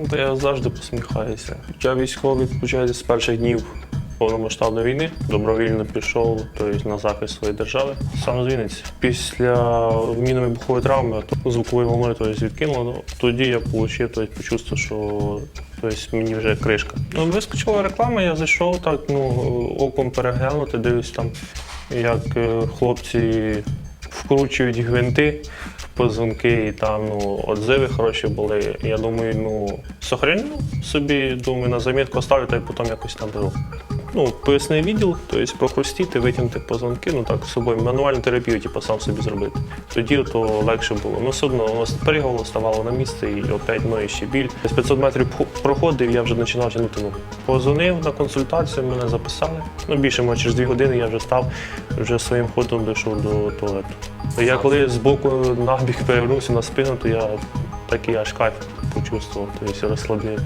Ну, Та я завжди посміхаюся. Я військовий, виходить, з перших днів повномасштабної війни добровільно пішов тобто, на захист своєї держави. Сам з Вінниці. Після мінно-вибухової травми то звуковою волною тобто, відкинуло. Ну, Тоді я отримав, тобто, почувствував, що тобто, мені вже кришка. Ну, вискочила реклама, я зайшов так, ну, оком переглянути, дивлюсь там, як е, хлопці вкручують гвинти позвонки, і там ну, отзиви хороші були. Я думаю, ну, сохраню собі, думаю, на замітку ставлю, та й потім якось наберу. Ну, поясний відділ, тобто прохрустіти, витягнути позвонки, ну так, з собою мануальну терапію, типу, сам собі зробити. Тоді то легше було. Ну, все одно воно переголо ставало на місце і опять ну, ще біль. З 500 метрів проходив, я вже починав тягнути ногу. Позвонив на консультацію, мене записали. Ну, більше, може, через дві години я вже став, вже своїм ходом дійшов до туалету. Я коли з боку набіг перевернувся на спину, то я такий аж кайф почувствував, тобто розслаблення.